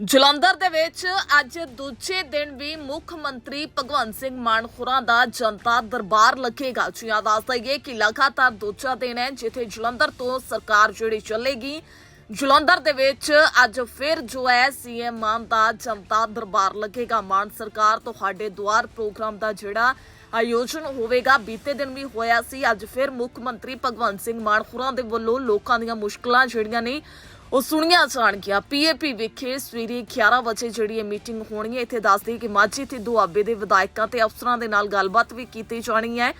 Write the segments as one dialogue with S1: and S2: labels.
S1: ਜਲੰਧਰ ਦੇ ਵਿੱਚ ਅੱਜ ਦੂਜੇ ਦਿਨ ਵੀ ਮੁੱਖ ਮੰਤਰੀ ਭਗਵੰਤ ਸਿੰਘ ਮਾਨ ਖੁਰਾਂ ਦਾ ਜਨਤਾ ਦਰਬਾਰ ਲੱਗੇਗਾ ਜੀ ਦੱਸ ਦਈਏ ਕਿ ਲਗਾਤਾਰ ਦੂਜਾ ਦਿਨ ਹੈ ਜਿੱਥੇ ਜਲੰਧਰ ਤੋਂ ਸਰਕਾਰ ਜਿਹੜੀ ਚੱਲੇਗੀ। ਜਲੰਧਰ ਦੇ ਵਿੱਚ ਅੱਜ ਫਿਰ ਜੋ ਹੈ, ਸੀਐਮ ਮਾਨ ਦਾ ਜਨਤਾ ਦਰਬਾਰ ਲੱਗੇਗਾ ਮਾਨ ਸਰਕਾਰ ਤੁਹਾਡੇ ਦੁਆਰ ਪ੍ਰੋਗਰਾਮ ਦਾ ਜਿਹੜਾ ਆਯੋਜਨ ਹੋਵੇਗਾ, ਬੀਤੇ ਦਿਨ ਵੀ ਹੋਇਆ ਸੀ। ਅੱਜ ਫਿਰ ਮੁੱਖ ਮੰਤਰੀ ਭਗਵੰਤ ਸਿੰਘ ਮਾਨ ਖੁਰਾਂ ਦੇ ਵੱਲੋਂ ਲੋਕਾਂ ਦੀਆਂ ਮੁਸ਼ਕਲਾਂ ਜਿਹੜੀਆਂ ਨੇ ਉਹ ਸੁਣੀਆਂ ਜਾਣਗੀਆਂ ਪੀਏਪੀ ਵਿਖੇ ਸਵੇਰੇ 11 ਵਜੇ ਜਿਹੜੀ ਇਹ ਮੀਟਿੰਗ ਹੋਣੀ ਹੈ, ਇੱਥੇ ਦੱਸਦੀ ਕਿ ਮਾਝੀ ਤੇ ਦੁਆਬੇ ਦੇ ਵਿਧਾਇਕਾਂ ਤੇ ਅਫਸਰਾਂ ਦੇ ਨਾਲ ਗੱਲਬਾਤ ਵੀ ਕੀਤੀ ਜਾਣੀ ਹੈ।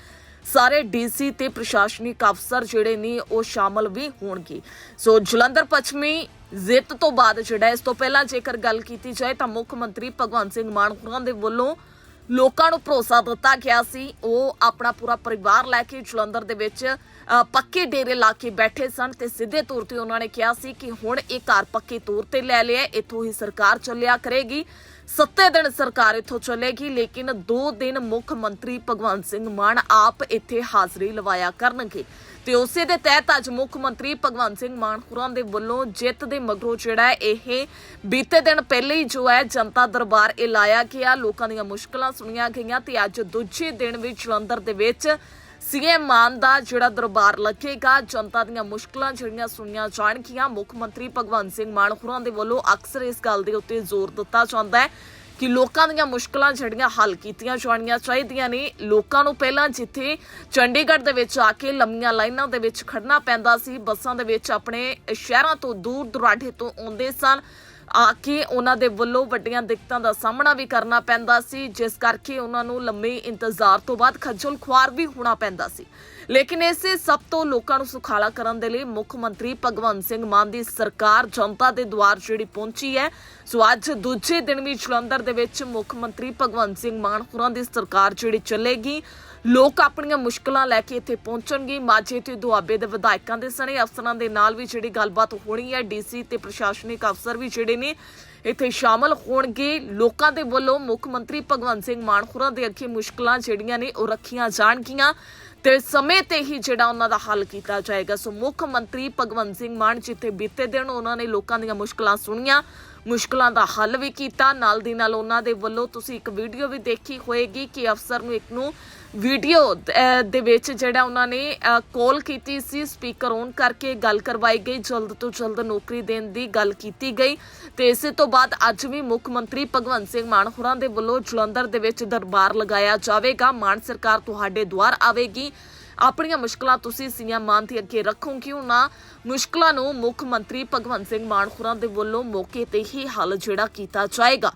S1: ਸਾਰੇ ਡੀਸੀ ਤੇ ਪ੍ਰਸ਼ਾਸਨਿਕ ਅਫਸਰ ਜਿਹੜੇ ਨੇ, ਉਹ ਸ਼ਾਮਲ ਵੀ ਹੋਣਗੇ। ਸੋ ਜਲੰਧਰ ਪੱਛਮੀ ਜਿੱਤ ਤੋਂ ਬਾਅਦ ਜਿਹੜਾ ਇਸ ਤੋਂ ਪਹਿਲਾਂ ਜੇਕਰ ਗੱਲ ਕੀਤੀ ਜਾਏ ਤਾਂ ਮੁੱਖ ਮੰਤਰੀ ਭਗਵੰਤ ਸਿੰਘ ਮਾਨ ਹੋਰਾਂ ਦੇ ਵੱਲੋਂ ਲੋਕਾਂ ਨੂੰ ਭਰੋਸਾ ਦਿੱਤਾ ਗਿਆ ਸੀ। ਉਹ ਆਪਣਾ ਪੂਰਾ ਪਰਿਵਾਰ ਲੈ ਕੇ ਜਲੰਧਰ ਦੇ ਵਿੱਚ ਅ, ਪੱਕੇ ਡੇਰੇ ਲਾ ਕੇ ਬੈਠੇ ਸਨ ਤੇ ਸਿੱਧੇ ਤੌਰ ਤੇ ਉਹਨਾਂ ਨੇ ਕਿਹਾ ਸੀ ਕਿ ਹੁਣ ਇਹ ਘਰ ਪੱਕੇ ਤੌਰ ਤੇ ਲੈ ਲਿਆ ਇੱਥੋਂ ਹੀ ਸਰਕਾਰ ਚੱਲਿਆ ਕਰੇਗੀ। ਸੱਤੇ ਦਿਨ ਸਰਕਾਰ ਇੱਥੋਂ ਚੱਲੇਗੀ, ਲੇਕਿਨ 2 ਦਿਨ ਮੁੱਖ ਮੰਤਰੀ ਭਗਵੰਤ ਸਿੰਘ ਮਾਨ ਆਪ ਇੱਥੇ ਹਾਜ਼ਰੀ ਲਵਾਇਆ ਕਰਨਗੇ। ਤੇ ਉਸੇ ਦੇ ਤਹਿਤ ਅੱਜ ਮੁੱਖ ਮੰਤਰੀ ਭਗਵੰਤ ਸਿੰਘ ਮਾਨ ਹੋਰਾਂ ਦੇ ਵੱਲੋਂ ਜਿੱਤ ਦੇ ਮਗਰੋਂ ਜਿਹੜਾ ਇਹ ਬੀਤੇ ਦਿਨ ਪਹਿਲੇ ਹੀ ਜੋ ਹੈ, ਜਨਤਾ ਦਰਬਾਰ ਇਹ ਲਾਇਆ ਗਿਆ। ਲੋਕਾਂ ਦੀਆਂ ਮੁਸ਼ਕਲਾਂ ਸੁਣੀਆਂ ਗਈਆਂ ਤੇ ਅੱਜ ਦੂਜੇ ਦਿਨ ਵੀ ਜਲੰਧਰ ਦੇ ਵਿੱਚ ਸੀਐਮ ਮਾਨ ਦਾ ਜਿਹੜਾ ਦਰਬਾਰ ਲੱਗੇਗਾ, ਜਨਤਾ ਦੀਆਂ ਮੁਸ਼ਕਲਾਂ ਜਿਹੜੀਆਂ ਸੁਣੀਆਂ ਜਾਣਗੀਆਂ, ਮੁੱਖ ਮੰਤਰੀ ਭਗਵੰਤ ਸਿੰਘ ਮਾਨ ਹੋਰਾਂ ਦੇ ਵੱਲੋਂ ਅਕਸਰ ਇਸ ਗੱਲ ਦੇ ਉੱਤੇ ਜ਼ੋਰ ਦਿੱਤਾ ਜਾਂਦਾ ਹੈ ਕਿ ਲੋਕਾਂ ਦੀਆਂ ਮੁਸ਼ਕਲਾਂ ਜਿਹੜੀਆਂ ਹੱਲ ਕੀਤੀਆਂ ਜਾਣੀਆਂ ਚਾਹੀਦੀਆਂ ਨੇ। ਲੋਕਾਂ ਨੂੰ ਪਹਿਲਾਂ ਜਿੱਥੇ ਚੰਡੀਗੜ੍ਹ ਦੇ ਵਿੱਚ ਆ ਕੇ ਲੰਮੀਆਂ ਲਾਈਨਾਂ ਦੇ ਵਿੱਚ ਖੜਨਾ ਪੈਂਦਾ ਸੀ, ਬੱਸਾਂ ਦੇ ਵਿੱਚ ਆਪਣੇ ਸ਼ਹਿਰਾਂ ਤੋਂ ਦੂਰ ਦੁਰਾਡੇ ਤੋਂ ਆਉਂਦੇ ਸਨ। ਆ ਕੇ ਉਹਨਾਂ ਦੇ ਵੱਲੋਂ ਵੱਡੀਆਂ ਦਿੱਕਤਾਂ ਦਾ ਸਾਹਮਣਾ ਵੀ ਕਰਨਾ ਪੈਂਦਾ ਸੀ, ਜਿਸ ਕਰਕੇ ਉਹਨਾਂ ਨੂੰ ਲੰਮੇ ਇੰਤਜ਼ਾਰ ਤੋਂ ਬਾਅਦ ਖੱਜਲ ਖੁਆਰ ਵੀ ਹੋਣਾ ਪੈਂਦਾ ਸੀ। ਲੇਕਿਨ ਇਸੇ ਸਭ ਤੋਂ ਲੋਕਾਂ ਨੂੰ ਸੁਖਾਲਾ ਕਰਨ ਦੇ ਲਈ ਮੁੱਖ ਮੰਤਰੀ ਭਗਵੰਤ ਸਿੰਘ ਮਾਨ ਦੀ ਸਰਕਾਰ ਜਨਤਾ ਦੇ ਦੁਆਰ ਜਿਹੜੀ ਪਹੁੰਚੀ ਹੈ, ਸੋ ਅੱਜ ਦੂਜੇ ਦਿਨ ਵੀ ਜਲੰਧਰ ਦੇ ਵਿੱਚ ਮੁੱਖ ਮੰਤਰੀ ਭਗਵੰਤ ਸਿੰਘ ਮਾਨ ਹੋਰਾਂ ਦੀ ਸਰਕਾਰ ਜਿਹੜੀ ਚੱਲੇਗੀ, ਲੋਕ ਆਪਣੀਆਂ ਮੁਸ਼ਕਲਾਂ ਲੈ ਕੇ ਇੱਥੇ ਪਹੁੰਚਣਗੇ। ਮਾਝੇ ਤੇ ਦੁਆਬੇ ਦੇ ਵਿਧਾਇਕਾਂ ਦੇ ਸਣੇ ਅਫਸਰਾਂ ਦੇ ਨਾਲ ਵੀ ਜਿਹੜੀ ਗੱਲਬਾਤ ਹੋਣੀ ਹੈ, ਡੀਸੀ ਤੇ ਪ੍ਰਸ਼ਾਸਨਿਕ ਅਫਸਰ ਵੀ ਜਿਹੜੇ ਨੇ ਇੱਥੇ ਸ਼ਾਮਲ ਹੋਣਗੇ। ਲੋਕਾਂ ਦੇ ਵੱਲੋਂ ਮੁੱਖ ਮੰਤਰੀ ਭਗਵੰਤ ਸਿੰਘ ਮਾਨ ਹੋਰਾਂ ਦੇ ਅੱਗੇ ਮੁਸ਼ਕਲਾਂ ਜਿਹੜੀਆਂ ਨੇ ਉਹ ਰੱਖੀਆਂ ਜਾਣਗੀਆਂ ਤੇ ਸਮੇਂ ਤੇ ਹੀ ਜਿਹੜਾ ਉਹਨਾਂ ਦਾ ਹੱਲ ਕੀਤਾ ਜਾਏਗਾ। ਸੋ ਮੁੱਖ ਮੰਤਰੀ ਭਗਵੰਤ ਸਿੰਘ ਮਾਨ ਜਿੱਥੇ ਬੀਤੇ ਦਿਨ ਉਹਨਾਂ ਨੇ ਲੋਕਾਂ ਦੀਆਂ ਮੁਸ਼ਕਲਾਂ ਸੁਣੀਆਂ ਮੁਸ਼ਕਲਾਂ ਦਾ ਹੱਲ ਵੀ ਕੀਤਾ। ਨਾਲ ਦੀ ਨਾਲ ਉਹਨਾਂ ਦੇ ਵੱਲੋਂ ਤੁਸੀਂ ਇੱਕ ਵੀਡੀਓ ਵੀ ਦੇਖੀ ਹੋਏਗੀ ਕਿ ਅਫਸਰ ਨੂੰ ਇੱਕ ਨੂੰ ਵੀਡੀਓ ਦੇ ਵਿੱਚ ਜਿਹੜਾ ਉਹਨਾਂ ਨੇ ਕਾਲ ਕੀਤੀ ਸੀ, ਸਪੀਕਰ ਔਨ ਕਰਕੇ ਗੱਲ ਕਰਵਾਈ ਗਈ। ਜਲਦ ਤੋਂ ਜਲਦ ਨੌਕਰੀ ਦੇਣ ਦੀ ਗੱਲ ਕੀਤੀ ਗਈ। ਤੇ ਇਸੇ ਤੋਂ ਬਾਅਦ ਅੱਜ ਵੀ ਮੁੱਖ ਮੰਤਰੀ ਭਗਵੰਤ ਸਿੰਘ ਮਾਨ ਹੋਰਾਂ ਦੇ ਵੱਲੋਂ ਜਲੰਧਰ ਦੇ ਵਿੱਚ ਦਰਬਾਰ ਲਗਾਇਆ ਜਾਵੇਗਾ। ਮਾਨ ਸਰਕਾਰ ਤੁਹਾਡੇ ਦੁਆਰ ਆਵੇਗੀ। ਆਪਣੀਆਂ ਮੁਸ਼ਕਲਾਂ ਤੁਸੀਂ ਸੀਐਮ ਮਾਨ ਦੇ ਅੱਗੇ ਰੱਖੋ ਕਿ ਉਹਨਾਂ ਮੁਸ਼ਕਲਾਂ ਨੂੰ ਮੁੱਖ ਮੰਤਰੀ ਭਗਵੰਤ ਸਿੰਘ ਮਾਨ ਹੋਰਾਂ ਦੇ ਵੱਲੋਂ ਮੌਕੇ ਤੇ ਹੀ ਹੱਲ ਜਿਹੜਾ ਕੀਤਾ ਜਾਏਗਾ।